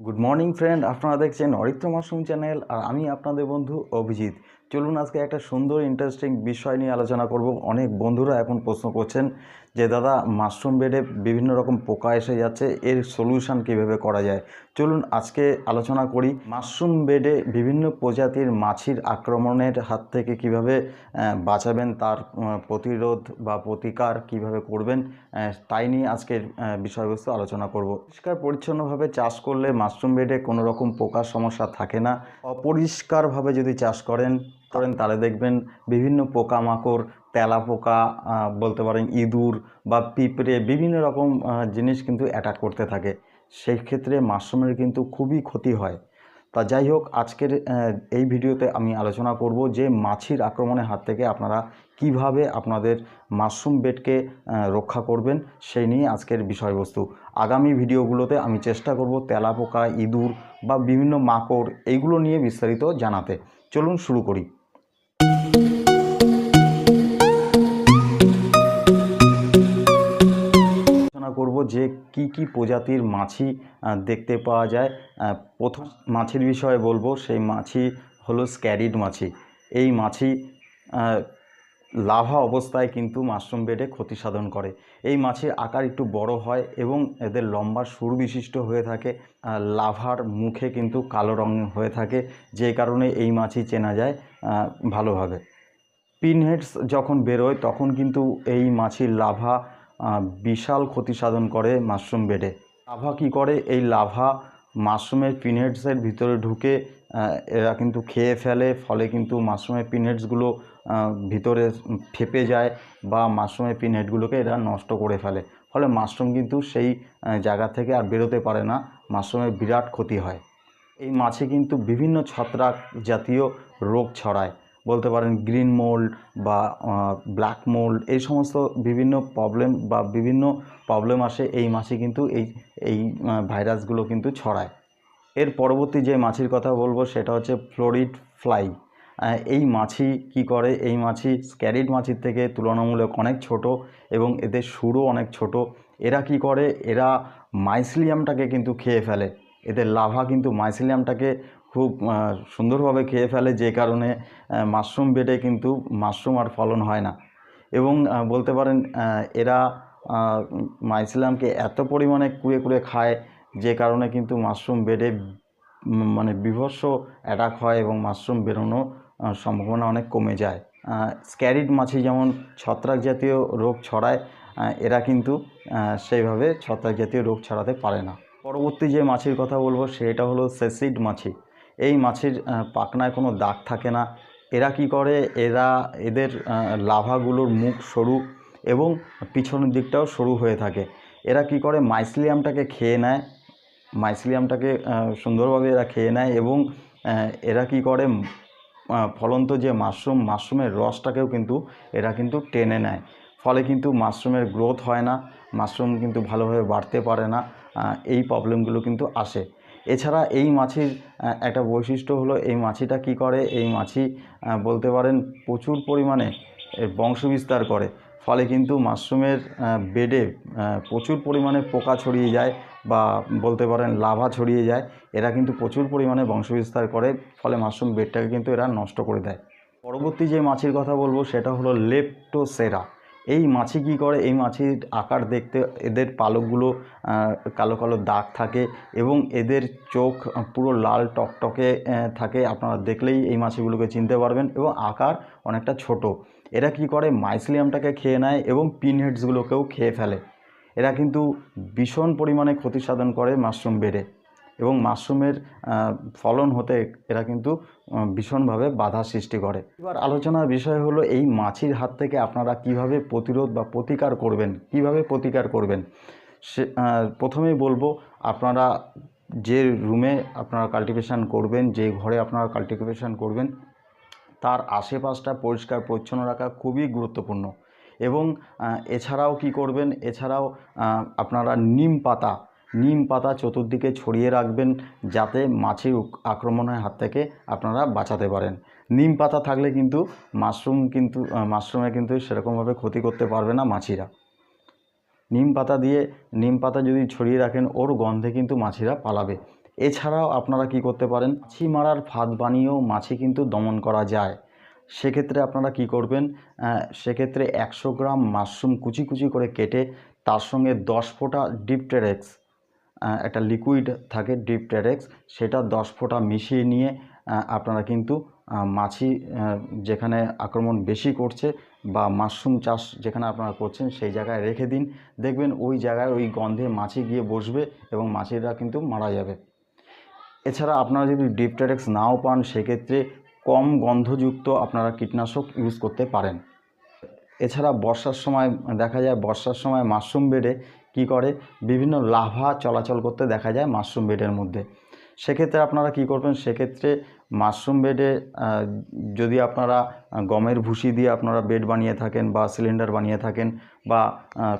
Good morning friend আপনারা দেখছেন Aritra mushroom channel আর আমি আপনাদের বন্ধু অভিজিৎ। চলুন আজকে একটা সুন্দর ইন্টারেস্টিং বিষয় নিয়ে আলোচনা করব। অনেক বন্ধুরা এখন প্রশ্ন করছেন যে দাদা, মাশরুম বেডে বিভিন্ন রকম পোকা এসে যাচ্ছে, এর সলিউশন কীভাবে করা যায়? চলুন আজকে আলোচনা করি মাশরুম বেডে বিভিন্ন প্রজাতির মাছির আক্রমণের হাত থেকে কীভাবে বাঁচাবেন, তার প্রতিরোধ বা প্রতিকার কীভাবে করবেন তাই নিয়ে আজকের বিষয়বস্তু আলোচনা করব। পরিষ্কার পরিচ্ছন্নভাবে চাষ করলে মাশরুম বেডে কোনো রকম পোকার সমস্যা থাকে না। অপরিষ্কারভাবে যদি চাষ করেন করেন, তাহলে দেখবেন বিভিন্ন পোকামাকড় তেলা পোকা বলতে পারেন ইঁদুর বা পিঁপড়ে বিভিন্ন রকম জিনিস কিন্তু অ্যাটাক করতে থাকে। সেই ক্ষেত্রে মাশরুমের কিন্তু খুবই ক্ষতি হয়। তা যাই হোক, আজকের এই ভিডিওতে আমি আলোচনা করব যে মাছির আক্রমণের হাত থেকে আপনারা কীভাবে আপনাদের মাশরুম বেডকে রক্ষা করবেন, সেই নিয়ে আজকের বিষয়বস্তু। আগামী ভিডিওগুলোতে আমি চেষ্টা করব তেলা পোকা ইঁদুর বা বিভিন্ন মাকড়, এইগুলো নিয়ে বিস্তারিত জানাতে। চলুন শুরু করি। করব যে কি কি প্রজাতির মাছি দেখতে পাওয়া যায়। প্রথম মাছির বিষয়ে বলব, সেই মাছি হলো স্ক্যারিড মাছি। এই মাছি লাভা অবস্থায় কিন্তু মাশরুম বেডে ক্ষতি সাধন করে। এই মাছের আকার একটু বড় হয় এবং এদের লম্বা সুর বিশিষ্ট হয়ে থাকে লাভার মুখে কিন্তু কালো রঙ হয়ে থাকে, যে কারণে এই মাছি চেনা যায় ভালোভাবে। পিনহেডস যখন বেরোয়, তখন কিন্তু এই মাছির লাভা বিশাল ক্ষতি সাধন করে মাশরুম বেডে। লাভা কি করে? এই লাভা মাশরুমের পিনহেডসের ভিতরে ঢুকে এরা কিন্তু খেয়ে ফেলে, ফলে কিন্তু মাশরুমের পিনহেডসগুলো ভিতরে ফেপে যায় বা মাশরুমের পিনহেডগুলোকে এরা নষ্ট করে ফেলে। ফলে মাশরুম কিন্তু সেই জায়গা থেকে আর বেরোতে পারে না, মাশরুমের বিরাট ক্ষতি হয়। এই মাছে কিন্তু বিভিন্ন ছত্রাক জাতীয় রোগ ছড়ায়। বলতে পারেন গ্রিন মোল্ড বা ব্ল্যাক মোল্ড এই সমস্ত বিভিন্ন প্রবলেম বা বিভিন্ন প্রবলেম আসে এই মাছে কিন্তু এই এই ভাইরাসগুলো কিন্তু ছড়ায়। এর পরবর্তী যে মাছির কথা বলব সেটা হচ্ছে ফ্লোরিড ফ্লাই এই মাছি কি করে? এই মাছি স্ক্যারিড মাছির থেকে তুলনামূলক অনেক ছোট এবং এদের সুরও অনেক ছোট। এরা কি করে? এরা মাইসিলিয়ামটাকে কিন্তু খেয়ে ফেলে। এদের লাভা কিন্তু মাইসিলিয়ামটাকে খুব সুন্দরভাবে খেয়ে ফেলে যে কারণে মাশরুম বেডে কিন্তু মাশরুম আর ফলন হয় না। এবং বলতে পারেন এরা আহ, মাইসিলিয়ামকে এত পরিমাণে কুড়ে কুড়ে খায় যে কারণে কিন্তু মাশরুম বেডে মানে বিভৎস অ্যাটাক হয় এবং মাশরুম বেরোনোর সম্ভাবনা অনেক কমে যায়। স্ক্যারিড মাছি যেমন ছত্রাক জাতীয় রোগ ছড়ায় এরা কিন্তু সেইভাবে ছত্রাক জাতীয় রোগ ছড়াতে পারে না। পরবর্তী যে মাছির কথা বলব সেটা হলো সেসিড মাছি। এই মাছের পাখনায় কোনো দাগ থাকে না। এরা কি করে? এরা এদের লাভাগুলোর মুখ সরু এবং পিছনের দিকটাও সরু হয়ে থাকে। এরা কি করে? মাইসিলিয়ামটাকে খেয়ে নেয়। মাইসিলিয়ামটাকে সুন্দরভাবে এরা খেয়ে নেয় এবং এরা কি করে? ফলন্ত যে মাশরুম, মাশরুমের রসটাকেও কিন্তু এরা কিন্তু টেনে নেয়। ফলে কিন্তু মাশরুমের গ্রোথ হয় না, মাশরুম কিন্তু ভালোভাবে বাড়তে পারে না এই প্রবলেমগুলো কিন্তু আসে। এছাড়া এই মাছির একটা বৈশিষ্ট্য হলো এই মাছিটা কি করে? এই মাছি বলতে পারেন প্রচুর পরিমাণে বংশবিস্তার করে। ফলে কিন্তু মাশরুমের বেডে প্রচুর পরিমাণে পোকা ছড়িয়ে যায় বা বলতে পারেন লাভা ছড়িয়ে যায়। এরা কিন্তু প্রচুর পরিমাণে বংশবিস্তার করে, ফলে মাশরুম বেডটাকে কিন্তু এরা নষ্ট করে দেয়। পরবর্তী যে মাছির কথা বলব সেটা হলো লেপ্টোসেরা। এই মাছি কী করে? এই মাছির আকার দেখতে এদের পালকগুলো কালো কালো দাগ থাকে এবং এদের চোখ পুরো লাল টকটকে থাকে। আপনারা দেখলেই এই মাছিগুলোকে চিনতে পারবেন এবং আকার অনেকটা ছোট। এরা কি করে? মাইসিলিয়ামটাকে খেয়ে নেয় এবং পিনহেডসগুলোকেও খেয়ে ফেলে। এরা কিন্তু ভীষণ পরিমাণে ক্ষতি সাধন করে মাশরুম বেডে। এবং মাশরুমের ফলন হতে এরা কিন্তু ভীষণভাবে বাধা সৃষ্টি করে। এবার আলোচনার বিষয় হলো এই মাছির হাত থেকে আপনারা কীভাবে প্রতিরোধ বা প্রতিকার করবেন, কীভাবে প্রতিকার করবেন? সে প্রথমেই বলব, আপনারা যে রুমে আপনারা কাল্টিভেশন করবেন, যে ঘরে আপনারা কাল্টিভেশন করবেন, তার আশেপাশটা পরিষ্কার, পরিচ্ছন্ন রাখা খুবই গুরুত্বপূর্ণ। এবং এছাড়াও কি করবেন? এছাড়াও আপনারা নিম পাতা নিম পাতা চতুর্দিকে ছড়িয়ে রাখবেন যাতে মাছির আক্রমণের হাত থেকে আপনারা বাঁচাতে পারেন। নিম পাতা থাকলে কিন্তু মাশরুম কিন্তু মাশরুমে কিন্তু সেরকমভাবে ক্ষতি করতে পারবে না মাছিরা। নিম পাতা দিয়ে নিম পাতা যদি ছড়িয়ে রাখেন ওর গন্ধে কিন্তু মাছিরা পালাবে। এছাড়াও আপনারা কি করতে পারেন মাছি মারার ফাঁদ বানিয়েও মাছি কিন্তু দমন করা যায়। সেক্ষেত্রে আপনারা কি করবেন সেক্ষেত্রে একশো গ্রাম মাশরুম কুচি কুচি করে কেটে তার সঙ্গে দশ ফোঁটা ডিপ টেরেক্স আহ, একটা লিকুইড থাকে ডিপ টেরেক্স সেটা দশ ফোঁটা মিশিয়ে নিয়ে আপনারা কিন্তু মাছি যেখানে আক্রমণ বেশি করছে বা মাশরুম চাষ যেখানে আপনারা করছেন সেই জায়গায় রেখে দিন। দেখবেন ওই জায়গায় ওই গন্ধে মাছি গিয়ে বসবে এবং মাছিরা কিন্তু মারা যাবে। এছাড়া আপনারা যদি ডিপটেরেক্স নাও পান, সেক্ষেত্রে কম গন্ধযুক্ত আপনারা কীটনাশক ইউজ করতে পারেন। এছাড়া বর্ষার সময় দেখা যায়, বর্ষার সময় মাশরুম বেডে কি করে? বিভিন্ন লাভা চলাচল করতে দেখা যায় মাশরুম বেডের মধ্যে। সেক্ষেত্রে আপনারা কি করবেন? সেক্ষেত্রে মাশরুম বেডে যদি আপনারা গমের ভুসি দিয়ে আপনারা বেড বানিয়ে থাকেন বা সিলিন্ডার বানিয়ে থাকেন বা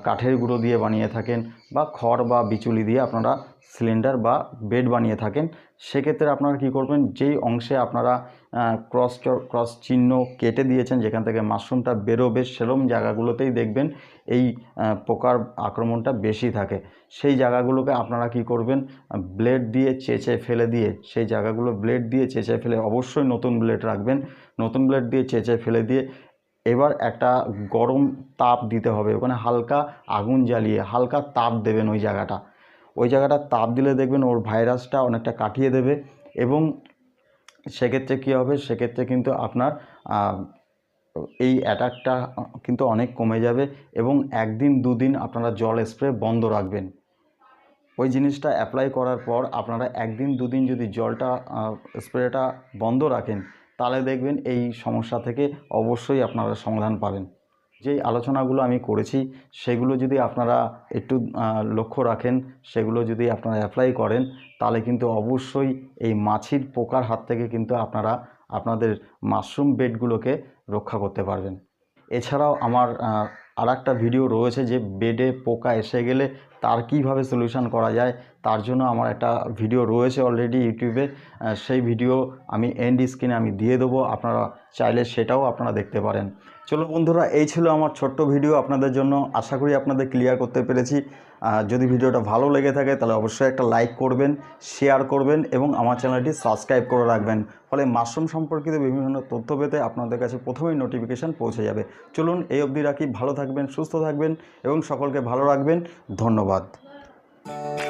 কাঠের গুঁড়ো দিয়ে বানিয়ে থাকেন বা খড় বা বিচুলি দিয়ে আপনারা সিলিন্ডার বা বেড বানিয়ে থাকেন। সেক্ষেত্রে আপনারা কি করবেন? যেই অংশে আপনারা ক্রস ক্রস চিহ্ন কেটে দিয়েছেন, যেখান থেকে মাশরুমটা বেরোবে সেরম জায়গাগুলোতেই দেখবেন এই পোকার আক্রমণটা বেশি থাকে। সেই জায়গাগুলোকে আপনারা কি করবেন? ব্লেড দিয়ে চেঁচে ফেলে দিয়ে, সেই জায়গাগুলো ব্লেড দিয়ে চেঁচে ফেলে অবশ্যই নতুন ব্লেড রাখবেন। নতুন ব্লেড দিয়ে চেঁচে ফেলে দিয়ে এবার একটা গরম তাপ দিতে হবে। ওখানে হালকা আগুন জ্বালিয়ে হালকা তাপ দেবেন ওই জায়গাটা। ওই জায়গাটা তাপ দিলে দেখবেন ওর ভাইরাসটা অনেকটা কাটিয়ে দেবে এবং সেক্ষেত্রে কী হবে? সেক্ষেত্রে কিন্তু আপনার এই অ্যাটাকটা কিন্তু অনেক কমে যাবে এবং একদিন, দুদিন আপনারা জল স্প্রে বন্ধ রাখবেন। ওই জিনিসটা অ্যাপ্লাই করার পর আপনারা একদিন, দুদিন যদি জলটা স্প্রেটা বন্ধ রাখেন তাহলে দেখবেন এই সমস্যা থেকে অবশ্যই আপনারা সমাধান পাবেন। যেই আলোচনাগুলো আমি করেছি, সেগুলো যদি আপনারা একটু লক্ষ্য রাখেন, সেগুলো যদি আপনারা অ্যাপ্লাই করেন, তাহলে কিন্তু অবশ্যই এই মাছির পোকার হাত থেকে কিন্তু আপনারা আপনাদের মাশরুম বেডগুলোকে রক্ষা করতে পারবেন। এছাড়াও আমার আর একটা ভিডিও রয়েছে যে, বেডে পোকা এসে গেলে তার কীভাবে সলিউশন করা যায়, তার জন্য আমার একটা ভিডিও রয়েছে অলরেডি ইউটিউবে। সেই ভিডিও আমি এন্ড স্ক্রিনে আমি দিয়ে দেবো, আপনারা চাইলে সেটাও আপনারা দেখতে পারেন। চলো বন্ধুরা, এই ছিল আমার ছোট্ট ভিডিও আপনাদের জন্য। আশা করি আপনাদের ক্লিয়ার করতে পেরেছি। যদি ভিডিওটা ভালো লেগে থাকে, তাহলে অবশ্যই একটা লাইক করবেন শেয়ার করবেন এবং আমার চ্যানেলটি সাবস্ক্রাইব করে রাখবেন। ফলে মাশরুম সম্পর্কিত বিভিন্ন তথ্য পেতে আপনাদের কাছে প্রথমেই নোটিফিকেশান পৌঁছে যাবে। চলুন এই অবধি রাখি। ভালো থাকবেন, সুস্থ থাকবেন এবং সকলকে ভালো রাখবেন। ধন্যবাদ। धन्यवाद।